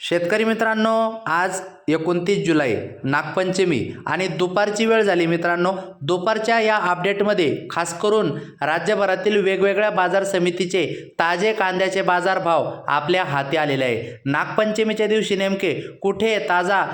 शेतकरी मित्रांनो आज एकोणतीस जुलै नागपंचमी आणि दुपारची वेळ झाली मित्रांनो. दुपारच्या या अपडेटमध्ये खास करून राज्यभरातील वेगवेगळ्या बाजार समितीचे ताजे कांद्याचे बाजारभाव आपल्या हाती आलेले आहे. नागपंचमीच्या दिवशी नेमके कुठे ताजा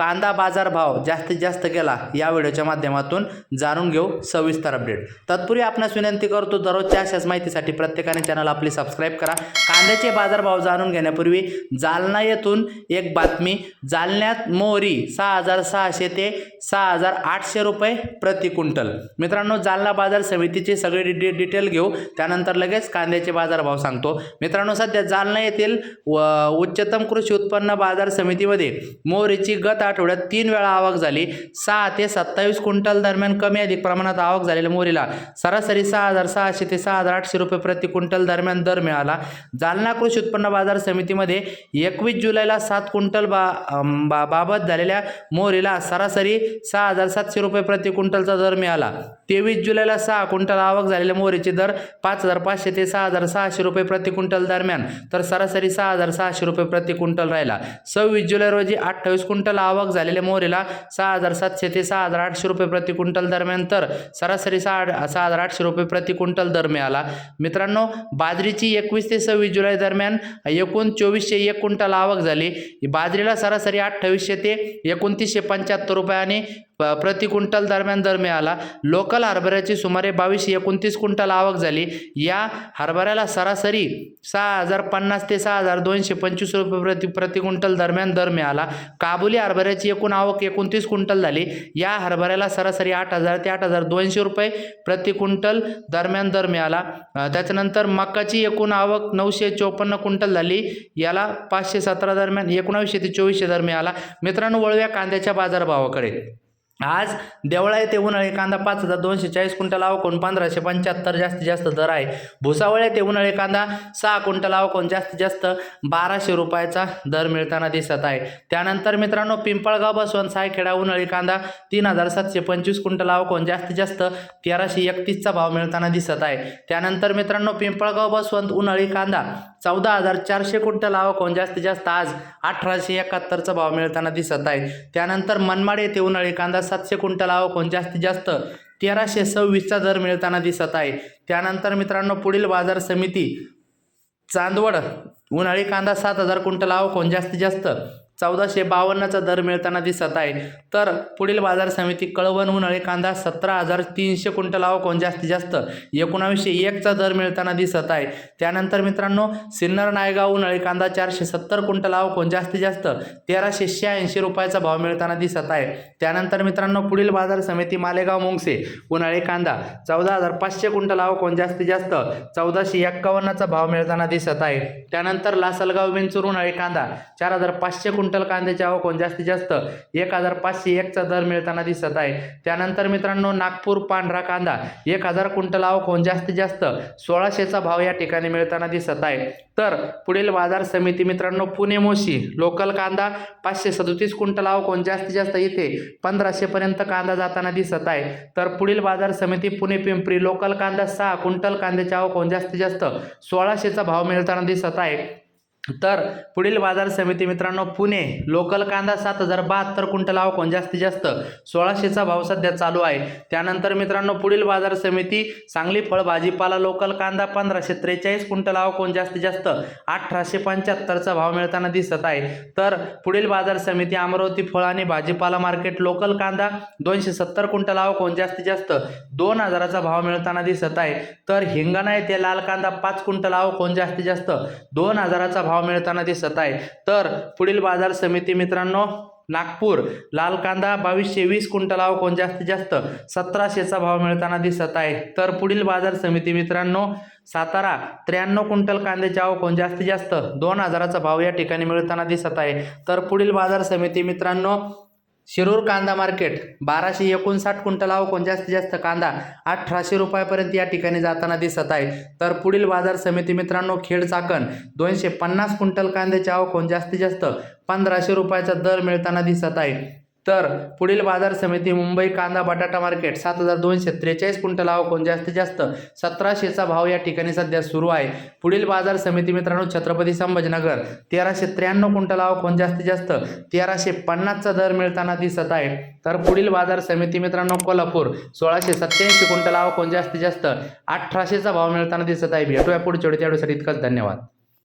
कांदा बाजारभाव जास्तीत जास्त गेला या व्हिडिओच्या माध्यमातून जाणून घेऊ सविस्तर अपडेट. तत्पूर्वी आपणास विनंती करतो दररोजच्या अशाच माहितीसाठी प्रत्येकाने चॅनल आपली सबस्क्राईब करा. कांद्याचे बाजारभाव जाणून घेण्यापूर्वी जालना येथून एक बातमी जालन्यात मोहरी सहा हजार सहाशे ते सहा हजार आठशे रुपये प्रति क्विंटल. मित्रांनो जालना बाजार समितीचे सगळे डि डिटेल घेऊ त्यानंतर लगेच कांद्याचे बाजारभाव सांगतो. मित्रांनो सध्या जालना येथील व- उच्चतम कृषी उत्पन्न बाजार समितीमध्ये मोहरीची गत आठवड्यात तीन वेळा आवक झाली. सहा ते सत्तावीस क्विंटल दरम्यान कमी अधिक प्रमाणात आवक झालेल्या मोरीला सरासरी सहा हजार सहाशे ते सहा हजार आठशे रुपये प्रति क्विंटल दरम्यान दर मिळाला. जालना कृषी उत्पन्न बाजार समितीमध्ये एकवीस जुलैला सात क्विंटल बा बा बाबत झालेल्या मोहरीला सरासरी सहा हजार सातशे रुपये प्रति क्विंटलचा दर मिळाला. तेवीस जुलैला सहा क्विंटल आवक झालेल्या मोहरीचे दर पाच हजार पाचशे ते सहा हजार सहाशे रुपये प्रति क्विंटल दरम्यान तर सरासरी सहा हजार सहाशे रुपये प्रति क्विंटल राहिला. सव्वीस जुलै रोजी अठ्ठावीस क्विंटल आवक आवक झालेल्या मोहरीला सहा हजार सातशे ते सहा हजार आठशे रुपये प्रति क्विंटल दरम्यान. तर सरासरी सहा सहा हजार आठशे रुपये प्रति क्विंटल दर मिळाला. मित्रांनो बाजरीची एकवीस ते सव्वीस जुलै दरम्यान एकूण चोवीसशे एक क्विंटल आवक झाली. बाजरीला सरासरी अठ्ठावीसशे ते एकोणतीसशे पंच्याहत्तर रुपये आणि प्रति क्विंटल दरम्यान दर मिळाला. लोकल हरभऱ्याची सुमारे बावीसशे एकोणतीस क्विंटल आवक झाली. या हरभऱ्याला सरासरी सहा हजार पन्नास ते सहा हजार दोनशे पंचवीस रुपये प्रति प्रति क्विंटल दरम्यान दर मिळाला. काबुली हरभऱ्याची एकूण आवक एकोणतीस क्विंटल झाली. या हरभऱ्याला सरासरी आठ हजार ते आठ हजार दोनशे रुपये प्रति क्विंटल दरम्यान दर मिळाला. त्याच्यानंतर मकाची एकूण आवक नऊशे चोपन्न क्विंटल झाली. याला पाचशे सतरा दरम्यान एकोणावीसशे ते चोवीसशे दर मिळाला. मित्रांनो वळव्या कांद्याच्या बाजारभावाकडे. आज देवळा येथे उन्हाळी कांदा पाच हजार दोनशे चाळीस क्विंटल आवकोन पंधराशे पंच्याहत्तर जास्तीत जास्त दर आहे. भुसावळ येथे उन्हाळी कांदा सहा क्विंटल आवकोन जास्तीत जास्त बाराशे रुपयाचा दर मिळताना दिसत आहे. त्यानंतर मित्रांनो पिंपळगाव बसवंत सायखेडा उन्हाळी कांदा तीन हजार सातशे पंचवीस क्विंटल आवकोन जास्तीत जास्त तेराशे एकतीसचा भाव मिळताना दिसत आहे. त्यानंतर मित्रांनो पिंपळगाव बसवंत उन्हाळी कांदा चौदा हजार चारशे क्विंटल आवकोन जास्तीत जास्त आज अठराशे एकाहत्तरचा भाव मिळताना दिसत आहे. त्यानंतर मनमाड येथे उन्हाळी कांदा सातशे क्विंटल कोण जास्तीत जास्त तेराशे सव्वीसचा दर मिळताना दिसत आहे. त्यानंतर मित्रांनो पुढील बाजार समिती चांदवड उन्हाळी कांदा सात हजार क्विंटल कोण जास्तीत जास्त चौदाशे बावन्नचा दर मिळताना दिसत आहे. तर पुढील बाजार समिती कळवण उन्हाळी कांदा सतरा हजार तीनशे क्विंटल आवकोन जास्तीत जास्त? एकोणावीसशे एकचा दर मिळताना दिसत आहे. त्यानंतर मित्रांनो सिन्नर नायगाव उन्हाळी कांदा चारशे सत्तर क्विंटल आवकोन जास्तीत जास्त? तेराशे शहाऐंशी रुपयाचा भाव मिळताना दिसत आहे. त्यानंतर मित्रांनो पुढील बाजार समिती मालेगाव मुंगसे उन्हाळी कांदा चौदा हजार पाचशे क्विंटल आवकोन जास्तीत जास्त? चौदाशे एक्कावन्नचा भाव मिळताना दिसत आहे. त्यानंतर लासलगाव विंचूर उन्हाळी कांदा चार हजार पाचशे क्विंटल कांद्याचे आवकोन जास्तीत जास्त एक हजार पाचशे एकचा दर मिळताना दिसत आहे. त्यानंतर मित्रांनो नागपूर पांढरा कांदा एक हजार क्विंटल आवकोन जास्तीत जास्त सोळाशेचा भाव या ठिकाणी मिळताना दिसत आहे. तर पुढील बाजार समिती मित्रांनो पुणे मोशी लोकल कांदा पाचशे सदोतीस क्विंटल आवकोन जास्तीत जास्त इथे पंधराशेपर्यंत कांदा जाताना दिसत आहे. तर पुढील बाजार समिती पुणे पिंपरी लोकल कांदा सहा क्विंटल कांद्याची आवक होऊन जास्तीत जास्त सोळाशेचा भाव मिळताना दिसत आहे. तर पुढील बाजार समिती मित्रांनो पुणे लोकल कांदा सात हजार बहात्तर क्विंटल आवकोन जास्तीत जास्त सोळाशेचा भाव सध्या चालू आहे. त्यानंतर मित्रांनो पुढील बाजार समिती सांगली फळ भाजीपाला लोकल कांदा पंधराशे त्रेचाळीस क्विंटल आवकोन जास्तीत जास्त अठराशे पंच्याहत्तरचा भाव मिळताना दिसत आहे. तर पुढील बाजार समिती अमरावती फळ आणि भाजीपाला मार्केट लोकल कांदा दोनशे सत्तर क्विंटल आवकोन जास्तीत जास्त दोन हजाराचा भाव मिळताना दिसत आहे. तर हिंगणा येथे लाल कांदा पाच क्विंटल आवकोन जास्तीत जास्त दोन हजाराचा भाव भाव मिळताना दिसत आहे. तर पुढील बाजार समिती मित्रांनो नागपूर लाल कांदा बावीसशे वीस क्विंटल आवकोन जास्तीत जास्त? सतराशेचा भाव मिळताना दिसत आहे. तर पुढील बाजार समिती मित्रांनो सातारा त्र्याण्णव क्विंटल कांद्याच्या कोण जास्तीत जास्त? दोन हजाराचा भाव या ठिकाणी मिळताना दिसत आहे. तर पुढील बाजार समिती मित्रांनो शिरूर कांदा मार्केट. बाराशे एकोणसाठ क्विंटल कोण जास्तीत जास्त कांदा अठराशे रुपयापर्यंत या ठिकाणी जाताना दिसत आहे. तर पुढील बाजार समिती मित्रांनो खेड चाकण. दोनशे पन्नास क्विंटल कांद्याच्या आवकोन जास्तीत जास्त पंधराशे रुपयाचा दर मिळताना दिसत आहे. तर पुढील बाजार समिती मुंबई कांदा बटाटा मार्केट सात हजार दोनशे त्रेचाळीस क्विंटल आवकून जास्तीत जास्त? सतराशेचा भाव या ठिकाणी सध्या सुरू आहे. पुढील बाजार समिती मित्रांनो छत्रपती संभाजीनगर. तेराशे त्र्याण्णव क्विंटल आवकून जास्तीत जास्त? तेराशे पन्नासचा दर मिळताना दिसत आहे. तर पुढील बाजार समिती मित्रांनो कोल्हापूर. सोळाशे सत्याऐंशी क्विंटल आवकून जास्तीत जास्त? अठराशेचा भाव मिळताना दिसत आहे. भेटूया पुढच्या वेळी. त्यावेळेसाठी इतकाच धन्यवाद.